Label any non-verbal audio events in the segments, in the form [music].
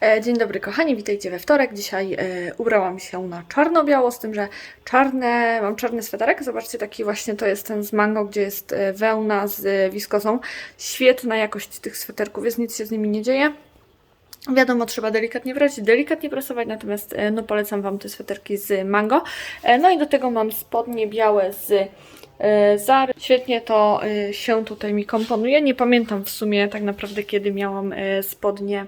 E, Dzień dobry kochani, witajcie we wtorek. Dzisiaj e, ubrałam się na czarno-biało, z tym, że czarne, mam czarny sweterek. Zobaczcie, taki właśnie to jest ten z mango, gdzie jest e, wełna z wiskosą. Świetna jakość tych sweterków jest, nic się z nimi nie dzieje. Wiadomo, trzeba delikatnie brać, delikatnie prasować, natomiast no, polecam Wam te sweterki z mango. No i do tego mam spodnie białe z Zary. Świetnie to się tutaj mi komponuje. Nie pamiętam w sumie tak naprawdę, kiedy miałam spodnie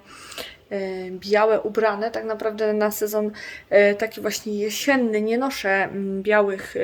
białe ubrane. Tak naprawdę na sezon e, taki właśnie jesienny nie noszę mm, białych e,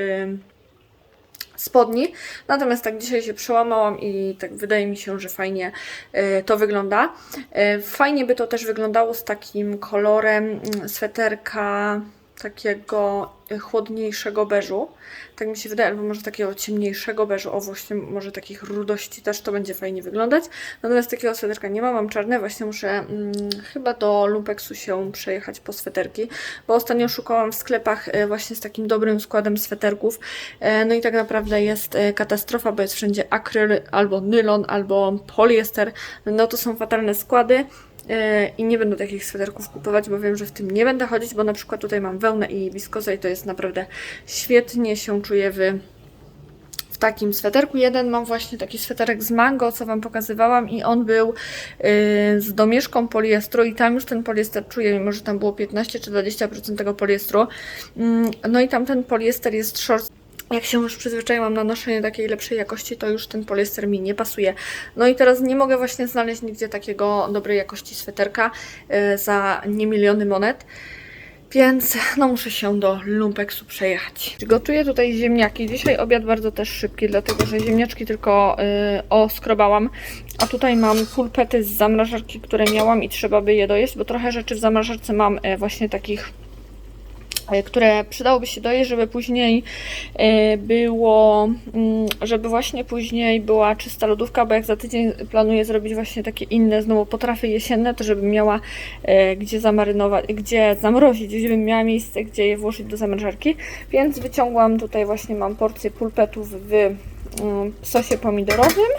spodni. Natomiast tak dzisiaj się przełamałam i tak wydaje mi się, że fajnie e, to wygląda. E, Fajnie by to też wyglądało z takim kolorem mm, sweterka takiego e, chłodniejszego beżu. Tak mi się wydaje, albo może takiego ciemniejszego beżu, o właśnie może takich rudości też to będzie fajnie wyglądać. Natomiast takiego sweterka nie mam, mam czarne, właśnie muszę mm, chyba do Lumpeksu się przejechać po sweterki, bo ostatnio szukałam w sklepach e, właśnie z takim dobrym składem sweterków, e, no i tak naprawdę jest katastrofa, bo jest wszędzie akryl, albo nylon, albo poliester, no to są fatalne składy. E, I nie będę takich sweterków kupować, bo wiem, że w tym nie będę chodzić, bo na przykład tutaj mam wełnę i wiskozę i to jest naprawdę świetnie się czuję w, w takim sweterku. Jeden mam właśnie taki sweterek z mango, co Wam pokazywałam i on był y, z domieszką poliestru i tam już ten poliester czuję, mimo że tam było 15 czy 20% tego poliestru. Mm, No i tam ten poliester jest short jak się już przyzwyczaiłam na noszenie takiej lepszej jakości, to już ten poliester mi nie pasuje. No i teraz nie mogę właśnie znaleźć nigdzie takiego dobrej jakości sweterka y, za nie miliony monet. Więc no muszę się do Lumpeksu przejechać. Gotuję tutaj ziemniaki. Dzisiaj obiad bardzo też szybki, dlatego że ziemniaczki tylko y, oskrobałam. A tutaj mam pulpety z zamrażarki, które miałam i trzeba by je dojeść, bo trochę rzeczy w zamrażarce mam y, właśnie takich e, które przydałoby się dojeść, żeby później e, było, mm, żeby właśnie później była czysta lodówka, bo jak za tydzień planuję zrobić właśnie takie inne znowu potrawy jesienne, to żebym miała e, gdzie zamarynować, gdzie zamrozić, żebym miała miejsce, gdzie je włożyć do zamrażarki, więc wyciągłam tutaj właśnie mam porcję pulpetów w mm, sosie pomidorowym.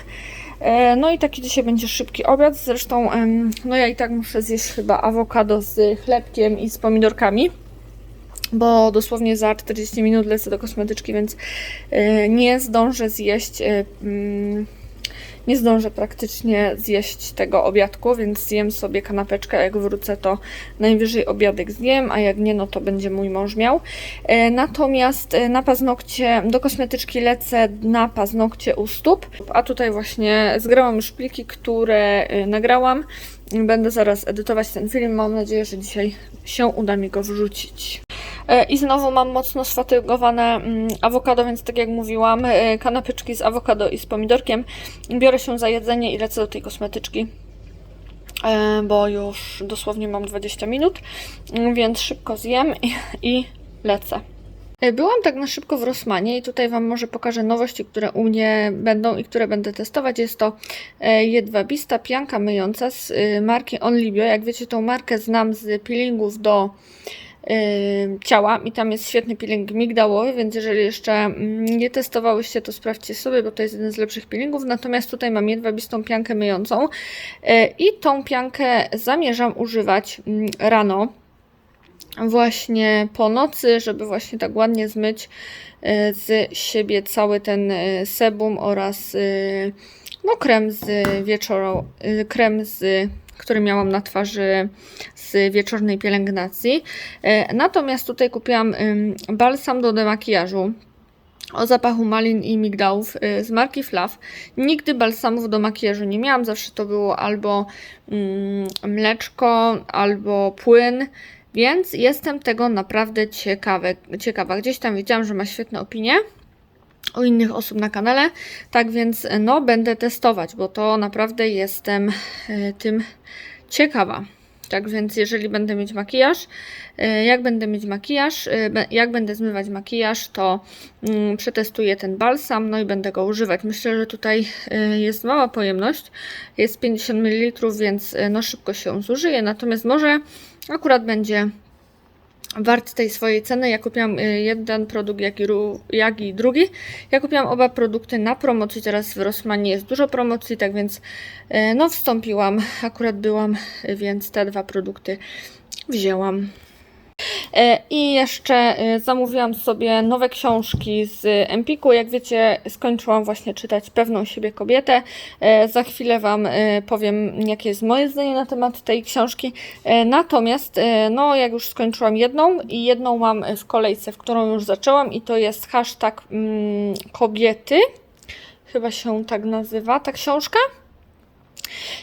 E, No i taki dzisiaj będzie szybki obiad. Zresztą, no ja i tak muszę zjeść chyba awokado z chlebkiem i z pomidorkami bo dosłownie za 40 minut lecę do kosmetyczki, więc e, nie zdążę zjeść. e, mm, Nie zdążę praktycznie zjeść tego obiadku, więc zjem sobie kanapeczkę. Jak wrócę, to najwyżej obiadek zjem, a jak nie, no to będzie mój mąż miał. E, Natomiast na paznokcie, do kosmetyczki lecę na paznokcie u stóp, a tutaj właśnie zgrałam już pliki, które nagrałam. Będę zaraz edytować ten film. Mam nadzieję, że dzisiaj się uda mi go wrzucić. E, I znowu mam mocno sfatygowane mm, awokado, więc tak jak mówiłam, e, kanapeczki z awokado i z pomidorkiem. Biorę się za jedzenie i lecę do tej kosmetyczki, e, bo już dosłownie mam 20 minut, mm, więc szybko zjem i, lecę. Byłam tak na szybko w Rossmanie i tutaj Wam może pokażę nowości, które u mnie będą i które będę testować. Jest to jedwabista pianka myjąca z marki Onlibio. Jak wiecie, tą markę znam z peelingów do ciała i tam jest świetny peeling migdałowy, więc jeżeli jeszcze nie testowałyście, to sprawdźcie sobie, bo to jest jeden z lepszych peelingów. Natomiast tutaj mam jedwabistą piankę myjącą e, i tą piankę zamierzam używać mm, rano właśnie po nocy, żeby właśnie tak ładnie zmyć e, z siebie cały ten sebum oraz no krem z wieczoru, e, krem z który miałam na twarzy z wieczornej pielęgnacji. E, Natomiast tutaj kupiłam balsam do demakijażu o zapachu malin i migdałów y, z marki Flav. Nigdy balsamów do makijażu nie miałam, zawsze to było albo mm, mleczko, albo płyn, więc jestem tego naprawdę ciekawe, ciekawa. Gdzieś tam widziałam, że ma świetne opinie u innych osób na kanale, tak więc no będę testować, bo to naprawdę jestem y, tym ciekawa. Tak więc jeżeli będę mieć makijaż, y, jak będę mieć makijaż, be- jak będę zmywać makijaż, to mm, przetestuję ten balsam, no i będę go używać. Myślę, że tutaj jest mała pojemność, jest 50 ml, więc no szybko się zużyje, natomiast może akurat będzie wart tej swojej ceny. Ja kupiłam y, jeden produkt, jak i, jak i drugi. Ja kupiłam oba produkty na promocji. Teraz w Rossmanie jest dużo promocji, tak więc y, no wstąpiłam. Akurat byłam, y, więc te dwa produkty wzięłam. E, I jeszcze e, zamówiłam sobie nowe książki z Empiku. Jak wiecie, skończyłam właśnie czytać Pewną siebie kobietę. E, Za chwilę Wam powiem, jakie jest moje zdanie na temat tej książki. Natomiast, no, jak już skończyłam jedną i jedną mam w kolejce, w którą już zaczęłam, i to jest hashtag mm, kobiety. Chyba się tak nazywa ta książka.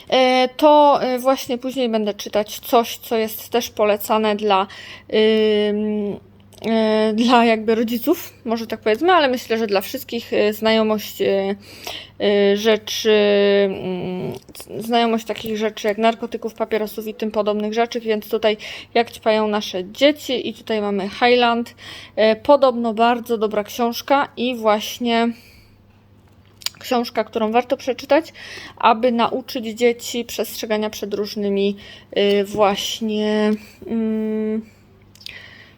E, to e, właśnie później będę czytać coś, co jest też polecane dla, e, dla jakby rodziców, może tak powiedzmy, ale myślę, że dla wszystkich znajomość rzeczy, mm, znajomość takich rzeczy jak narkotyków, papierosów i tym podobnych rzeczy, więc tutaj jak ćpają nasze dzieci i tutaj mamy Highland. Podobno bardzo dobra książka i właśnie książka, którą warto przeczytać, aby nauczyć dzieci przestrzegania przed różnymi y, właśnie mm,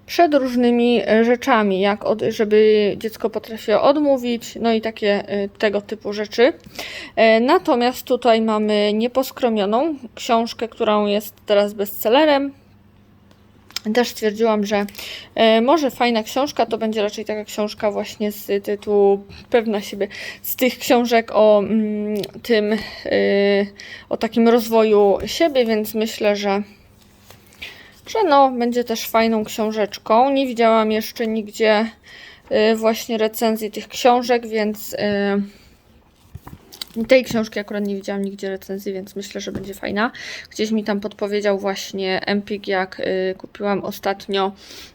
przed różnymi y, rzeczami, jak od, żeby dziecko potrafiło odmówić, no i takie y, tego typu rzeczy. Natomiast tutaj mamy Nieposkromioną książkę, którą jest teraz bestsellerem. Też stwierdziłam, że e, może fajna książka, to będzie raczej taka książka właśnie z tytułu Pewna siebie, z tych książek o mm, tym, e, o takim rozwoju siebie, więc myślę, że, że no, będzie też fajną książeczką. Nie widziałam jeszcze nigdzie e, właśnie recenzji tych książek, więc e, tej książki akurat nie widziałam nigdzie recenzji, więc myślę, że będzie fajna. Gdzieś mi tam podpowiedział właśnie Empik, jak y, kupiłam ostatnio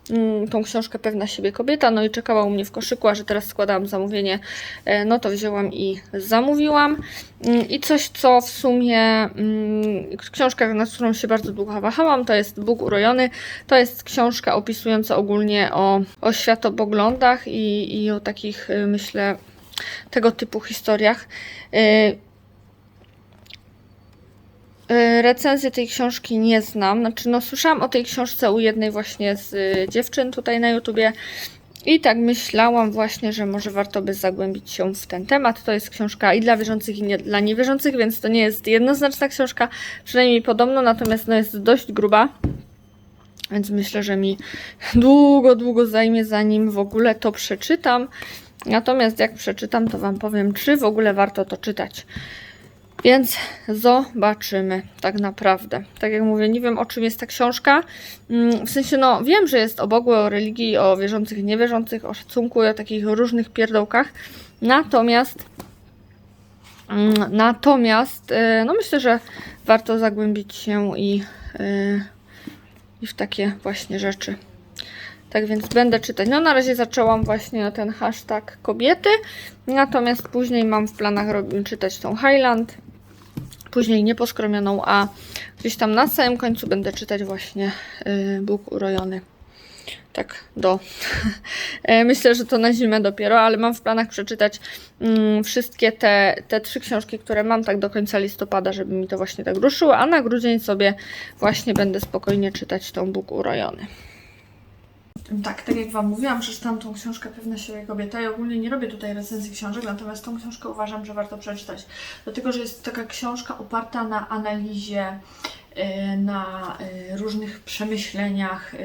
mm, tą książkę Pewna siebie kobieta, no i czekała u mnie w koszyku, a że teraz składałam zamówienie, e, no to wzięłam i zamówiłam. Mm, I coś, co w sumie mm, książka, nad którą się bardzo długo wahałam, to jest Bóg urojony. To jest książka opisująca ogólnie o, o światopoglądach i, i o takich, y, myślę, tego typu historiach. Y, y, Recenzję tej książki nie znam. Znaczy, no, słyszałam o tej książce u jednej właśnie z y, dziewczyn tutaj na YouTubie. I tak myślałam właśnie, że może warto by zagłębić się w ten temat. To jest książka i dla wierzących, i nie, dla niewierzących, więc to nie jest jednoznaczna książka, przynajmniej podobno, natomiast no, jest dość gruba. Więc myślę, że mi długo, długo zajmie, zanim w ogóle to przeczytam. Natomiast jak przeczytam, to Wam powiem, czy w ogóle warto to czytać. Więc zobaczymy, tak naprawdę. Tak jak mówię, nie wiem o czym jest ta książka. Mm, W sensie, no, wiem, że jest o Bogu, o religii, o wierzących i niewierzących, o szacunku i o takich różnych pierdołkach. Natomiast, mm, natomiast, e, no myślę, że warto zagłębić się i, e, i w takie właśnie rzeczy. Tak więc będę czytać. No na razie zaczęłam właśnie ten hashtag kobiety, natomiast później mam w planach czytać tą Highland, później nieposkromioną, a gdzieś tam na samym końcu będę czytać właśnie y, Bóg urojony. Tak, do. [laughs] E, Myślę, że to na zimę dopiero, ale mam w planach przeczytać mm, wszystkie te, te trzy książki, które mam tak do końca listopada, żeby mi to właśnie tak ruszyło, a na grudzień sobie właśnie będę spokojnie czytać tą Bóg urojony. Tak, tak jak Wam mówiłam, przeczytałam tą książkę Pewna siebie kobieta i ogólnie nie robię tutaj recenzji książek, natomiast tą książkę uważam, że warto przeczytać. Dlatego, że jest to taka książka oparta na analizie, y, na y, różnych przemyśleniach. y.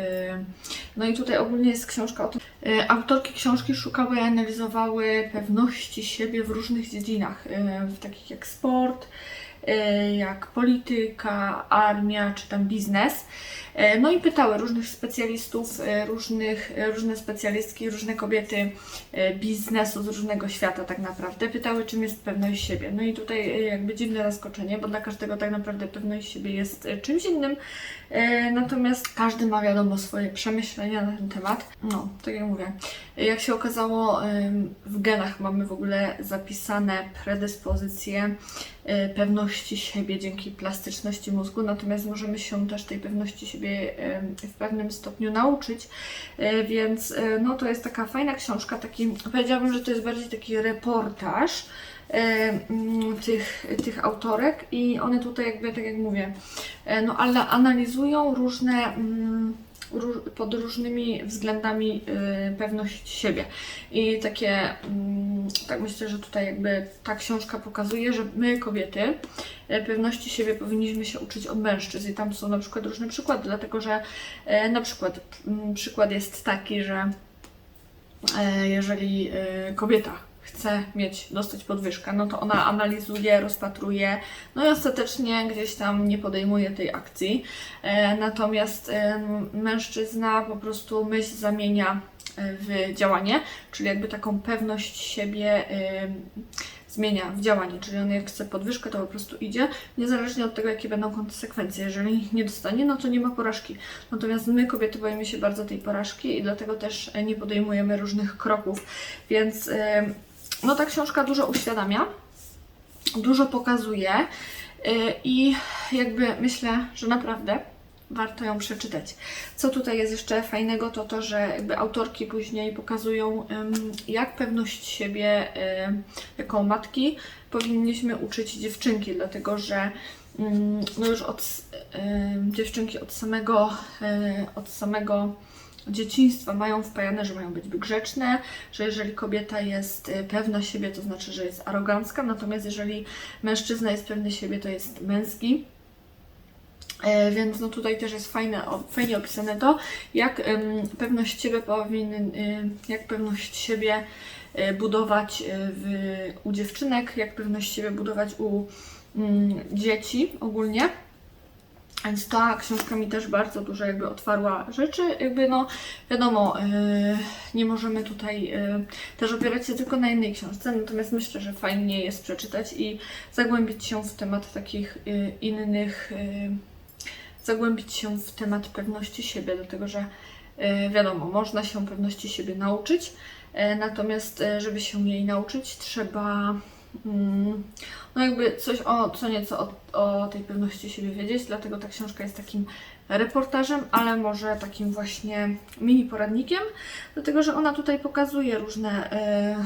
No i tutaj ogólnie jest książka o tym. Y, Autorki książki szukały i analizowały pewności siebie w różnych dziedzinach, y, w takich jak sport, y, jak polityka, armia czy tam biznes. E, No i pytały różnych specjalistów, e, różnych, e, różne specjalistki, różne kobiety e, biznesu z różnego świata tak naprawdę. Pytały, czym jest pewność siebie. No i tutaj e, jakby dziwne zaskoczenie, bo dla każdego tak naprawdę pewność siebie jest e, czymś innym. E, Natomiast każdy ma wiadomo swoje przemyślenia na ten temat. No, tak jak mówię. Jak się okazało, w genach mamy w ogóle zapisane predyspozycje e, pewności siebie dzięki plastyczności mózgu, natomiast możemy się też tej pewności siebie w pewnym stopniu nauczyć, E, więc e, no to jest taka fajna książka, taki, powiedziałabym, że to jest bardziej taki reportaż mm, tych, tych autorek i one tutaj jakby, tak jak mówię, no ale analizują różne mm, pod różnymi względami y, pewność siebie. I takie, mm, tak myślę, że tutaj jakby ta książka pokazuje, że my kobiety y, pewności siebie powinniśmy się uczyć od mężczyzn. I tam są na przykład różne przykłady, dlatego że y, na przykład mm, przykład jest taki, że jeżeli kobieta chce mieć, dostać podwyżkę, no to ona analizuje, rozpatruje, no i ostatecznie gdzieś tam nie podejmuje tej akcji. E, Natomiast e, mężczyzna po prostu myśl zamienia e, w działanie, czyli jakby taką pewność siebie zmienia w działanie, czyli on jak chce podwyżkę, to po prostu idzie, niezależnie od tego, jakie będą konsekwencje. Jeżeli nie dostanie, no to nie ma porażki. Natomiast my, kobiety, boimy się bardzo tej porażki i dlatego też nie podejmujemy różnych kroków. Więc e, no ta książka dużo uświadamia, dużo pokazuje e, i jakby myślę, że naprawdę warto ją przeczytać. Co tutaj jest jeszcze fajnego, to to, że jakby autorki później pokazują, jak pewność siebie em, jako matki powinniśmy uczyć dziewczynki, dlatego że no już od em, dziewczynki od samego, od samego dzieciństwa mają wpajane, że mają być grzeczne, że jeżeli kobieta jest e, pewna siebie, to znaczy, że jest arogancka, natomiast jeżeli mężczyzna jest pewny siebie, to jest męski. E, Więc no tutaj też jest fajne, fajnie opisane to, jak pewność siebie powinien, y, jak pewność siebie y, budować y, w, u dziewczynek, jak pewność siebie budować u mm, dzieci ogólnie. Więc ta książka mi też bardzo dużo jakby otwarła rzeczy. Jakby no wiadomo, y, nie możemy tutaj y, też opierać się tylko na jednej książce, natomiast myślę, że fajnie jest przeczytać i zagłębić się w temat takich y, innych y, zagłębić się w temat pewności siebie, dlatego że e, wiadomo, można się pewności siebie nauczyć, e, natomiast e, żeby się jej nauczyć, trzeba no jakby coś o co nieco o, o tej pewności siebie wiedzieć, dlatego ta książka jest takim reportażem, ale może takim właśnie mini poradnikiem, dlatego że ona tutaj pokazuje różne, e,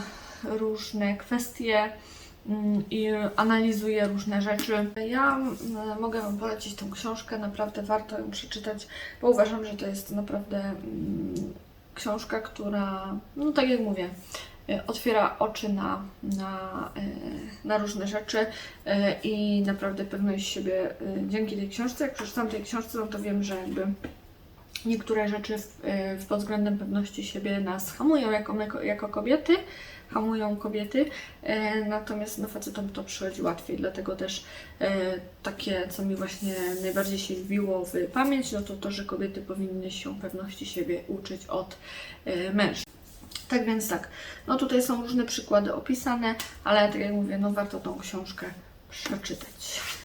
różne kwestie, mm, i analizuje różne rzeczy. Ja mm, mogę Wam polecić tą książkę, naprawdę warto ją przeczytać, bo uważam, że to jest naprawdę mm, książka, która, no tak jak mówię, otwiera oczy na, na, e, na różne rzeczy e, i naprawdę pewność siebie e, dzięki tej książce. Jak przeczytam tej książce, no to wiem, że jakby niektóre rzeczy w, e, pod względem pewności siebie nas hamują jako, jako kobiety, hamują kobiety, e, natomiast no, facetom to przychodzi łatwiej, dlatego też e, takie, co mi właśnie najbardziej się wbiło w pamięć, no to to, że kobiety powinny się pewności siebie uczyć od e, mężczyzn. Tak więc tak, no tutaj są różne przykłady opisane, ale tak jak mówię, no warto tą książkę przeczytać.